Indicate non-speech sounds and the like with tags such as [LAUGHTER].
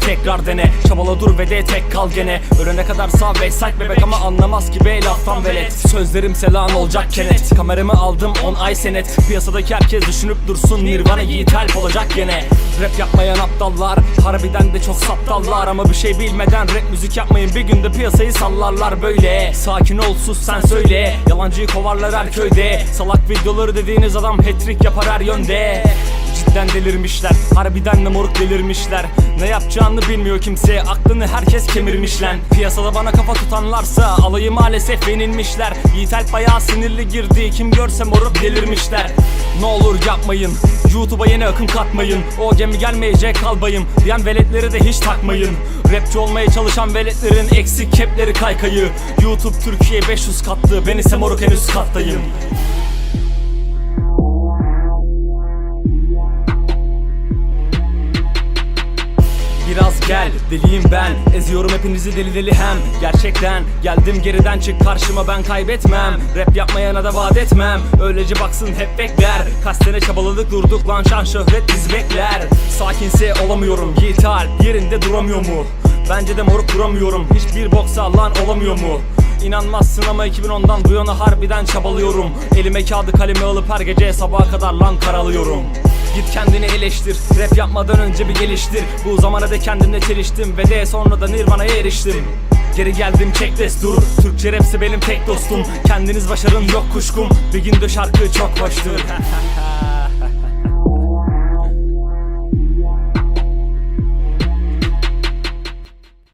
Tekrar dene Çabala dur ve de tek kal gene. Ölene kadar sağ ve sak bebek ama anlamaz ki be laftan velet. Sözlerim selan olacak kenet Kameramı aldım 10 ay senet. Piyasadaki herkes düşünüp dursun Nirvana yiğit help olacak gene Rap yapmayan aptallar. Harbiden de çok saptallar Ama bir şey bilmeden rap müzik yapmayın. Bir günde piyasayı sallarlar böyle. Sakin ol sus sen söyle. Yalancıyı kovarlar her köyde. Salak videoları dediğiniz adam hat-trick yapar her yönde Cidden delirmişler. Harbiden de moruk delirmişler. Ne yapacağını bilmiyor kimse. Aklını herkes kemirmiş lan. Piyasada bana kafa tutanlarsa Alayı maalesef yenilmişler. Yiğit Alp bayağı sinirli girdi. Kim görse moruk delirmişler. Ne olur yapmayın. YouTube'a yeni akım katmayın. O gemi gelmeyecek kalbayım Diyen veletleri de hiç takmayın. Rapçi olmaya çalışan veletlerin Eksik kepleri kaykayı. YouTube Türkiye 500 kattı. Ben ise moruk en üst kattayım Biraz gel deliyim ben. Eziyorum hepinizi deli deli hem. Gerçekten geldim geriden çık karşıma ben kaybetmem. Rap yapmayana da vaat etmem. Öylece baksın hep bekler. Kaç çabaladık durduk lan şan şöhret biz bekler. Sakinse olamıyorum Yiğit yerinde duramıyor mu? Bence de moruk duramıyorum. Hiçbir boksa lan olamıyor mu? İnanmazsın ama 2010'dan bu yana harbiden çabalıyorum. Elime kağıdı kalemi alıp her gece sabaha kadar lan karalıyorum Git kendini eleştir. Rap yapmadan önce bir geliştir. Bu zamana dek kendimle çeliştim Ve de sonra da Nirvana'ya eriştim. Geri geldim çek destur. Türkçe rapsi benim tek dostum. Kendiniz başarın yok kuşkum. Bir günde şarkı çok hoştur [LAUGHS]